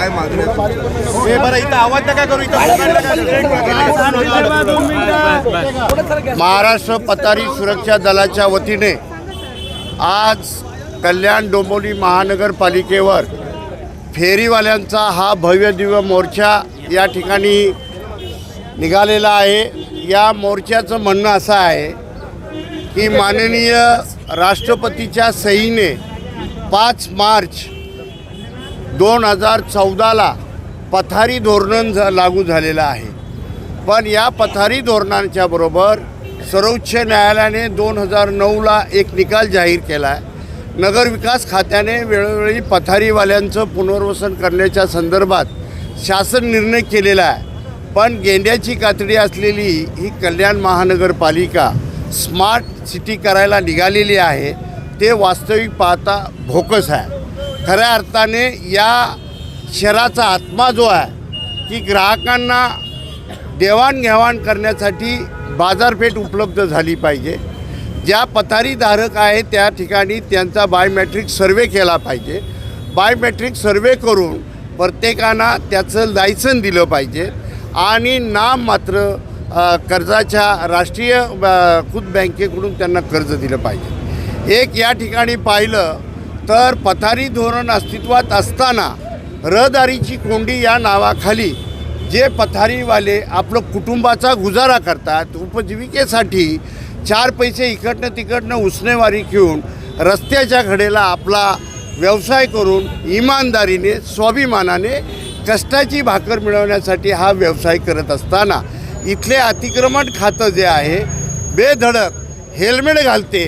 काय मागणी आहे तुमची? हे बरं इथं आवाज नका करू इथं महाराष्ट्र पतारी सुरक्षा दलाच्या वतीने आज कल्याण डोंबिवली महानगरपालिकेवर फेरीवाल्यांचा हा भव्य दिव्य मोर्चा या ठिकाणी निघालेला आहे. या मोर्चाचं म्हणणं असं आहे की माननीय राष्ट्रपतीच्या सहीने पाच मार्च दोन हजार चौदाला पथारी धोरण झा लागू झालेलं आहे. पण या पथारी धोरणांच्या बरोबर सर्वोच्च न्यायालयाने दोन हजार नऊला एक निकाल जाहीर केला आहे नगरविकास खात्याने वेळोवेळी पथारीवाल्यांचं पुनर्वसन करण्याच्या संदर्भात शासन निर्णय केलेला आहे. पण गेंड्याची कातडी असलेली ही कल्याण महानगरपालिका स्मार्ट सिटी करायला निघालेली आहे. ते वास्तविक पाहता भोकस आहे. खऱ्या अर्थाने या शहराचा आत्मा जो आहे की ग्राहकांना देवाणघेवाण करण्यासाठी बाजारपेठ उपलब्ध झाली पाहिजे. ज्या पथारीधारक आहे त्या ठिकाणी त्यांचा बायोमॅट्रिक सर्वे केला पाहिजे. बायोमॅट्रिक सर्वे करून प्रत्येकांना त्याचं लायसन दिलं पाहिजे. आणि नाम मात्र कर्जाच्या राष्ट्रीय खुद बँकेकडून त्यांना कर्ज दिलं पाहिजे. एक या ठिकाणी पाहिलं तर पथारी धोरण अस्तित्वात असताना रहदारीची कोंडी या नावाखाली जे पथारीवाले आपलं कुटुंबाचा गुजारा करतात उपजीविकेसाठी चार पैसे इकडनं तिकडनं उसनेवारी घेऊन रस्त्याच्या घडेला आपला व्यवसाय करून इमानदारीने स्वाभिमानाने कष्टाची भाकर मिळवण्यासाठी हा व्यवसाय करत असताना इथले अतिक्रमण खातं जे आहे बेधडक हेल्मेट घालते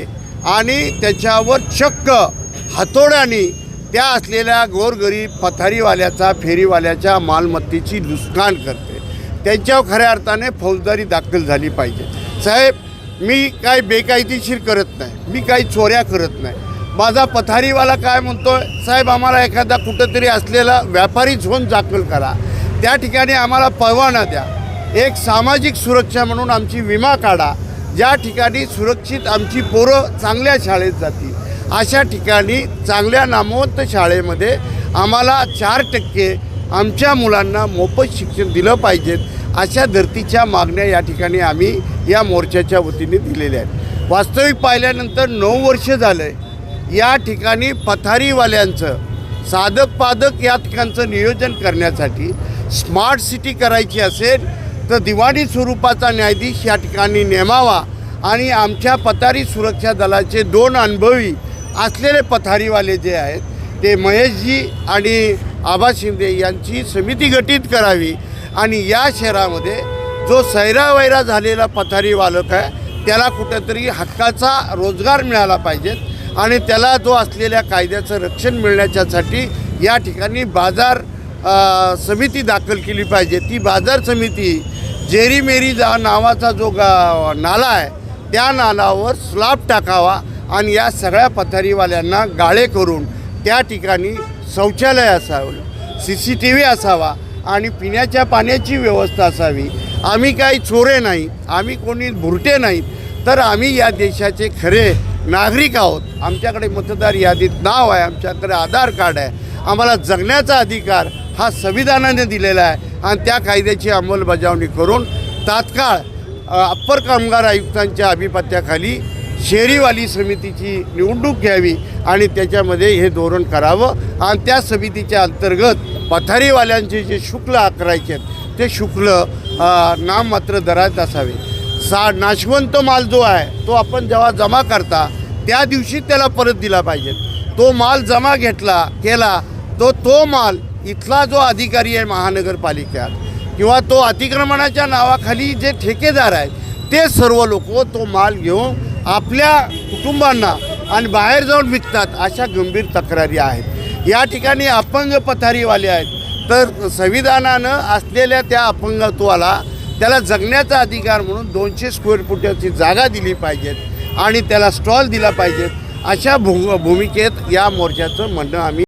आणि त्याच्यावर चक्क हातोड्याने त्या असलेल्या गोरगरीब पथारीवाल्याचा फेरीवाल्याच्या मालमत्तेची नुकसान करते. त्यांच्यावर खऱ्या अर्थाने फौजदारी दाखल झाली पाहिजे. साहेब मी काय बेकायदेशीर करत नाही. मी काही चोऱ्या करत नाही. माझा पथारीवाला काय म्हणतो साहेब आम्हाला एखादा कुठंतरी असलेला व्यापारी झोन दाखल करा. त्या ठिकाणी आम्हाला परवाना द्या. एक सामाजिक सुरक्षा म्हणून आमची विमा काढा. ज्या ठिकाणी सुरक्षित आमची पोरं चांगल्या शाळेत जातील. अशा ठिकाणी चांगल्या नामवंत शाळेमध्ये आम्हाला चार टक्के आमच्या मुलांना मोफत शिक्षण दिलं पाहिजेत अशा धर्तीच्या मागण्या या ठिकाणी आम्ही या मोर्चाच्या वतीने दिलेल्या आहेत. वास्तविक पाहिल्यानंतर नऊ वर्ष झालं आहे या ठिकाणी पथारीवाल्यांचं साधक पादक या ठिकाणचं नियोजन करण्यासाठी स्मार्ट सिटी करायची असेल तर दिवाणी स्वरूपाचा न्यायाधीश या ठिकाणी नेमावा आणि आमच्या पथारी सुरक्षा दलाचे दोन अनुभवी असलेले पथारीवाले जे आहेत ते महेशजी आणि आबा शिंदे यांची समिती गठीत करावी आणि या शहरामध्ये जो सैरावैरा झालेला पथारी वालक आहे त्याला कुठंतरी हक्काचा रोजगार मिळाला पाहिजे आणि त्याला जो असलेल्या कायद्याचं रक्षण मिळण्याच्यासाठी या ठिकाणी बाजार समिती दाखल केली पाहिजे. ती बाजार समिती जेरी मेरी जा नावाचा जो गा नाला आहे त्या नालावर स्लॅब टाकावा आणि या सगळ्या पथारीवाल्यांना गाळे करून त्या ठिकाणी शौचालय असावं सी सी टी व्ही असावा आणि पिण्याच्या पाण्याची व्यवस्था असावी. आम्ही काही चोरे नाही आम्ही कोणी भुरटे नाहीत तर आम्ही या देशाचे खरे नागरिक आहोत. आमच्याकडे मतदार यादीत नाव आहे आमच्याकडे आधार कार्ड आहे. आम्हाला जगण्याचा अधिकार हा संविधानाने दिलेला आहे आणि त्या कायद्याची अंमलबजावणी करून तात्काळ अप्पर कामगार आयुक्तांच्या आधिपत्याखाली शेरीवाली समितीची निवडणूक घ्यावी आणि त्याच्यामध्ये हे धोरण करावं. आणि त्या समितीच्या अंतर्गत पथारीवाल्यांचे जे शुक्ल आकारायचे आहेत ते शुक्ल नाममात्र दरात असावे. सा नाशवंत माल जो आहे तो आपण जेव्हा जमा करता त्या दिवशी त्याला परत दिला पाहिजे. तो माल जमा घेतला केला तो तो माल इथला जो अधिकारी आहे महानगरपालिकेत किंवा तो अतिक्रमणाच्या नावाखाली जे ठेकेदार आहेत ते सर्व लोक तो माल घेऊन आपल्या कुटुंबांना आणि बाहेर जाऊन विकतात अशा गंभीर तक्रारी आहेत. या ठिकाणी अपंग पथारीवाले आहेत. तर संविधानानं असलेल्या त्या अपंगत्वाला त्याला जगण्याचा अधिकार म्हणून दोनशे स्क्वेअर फुटाची जागा दिली पाहिजेत आणि त्याला स्टॉल दिला पाहिजेत अशा भू भूमिकेत या मोर्चाचं म्हणणं आम्ही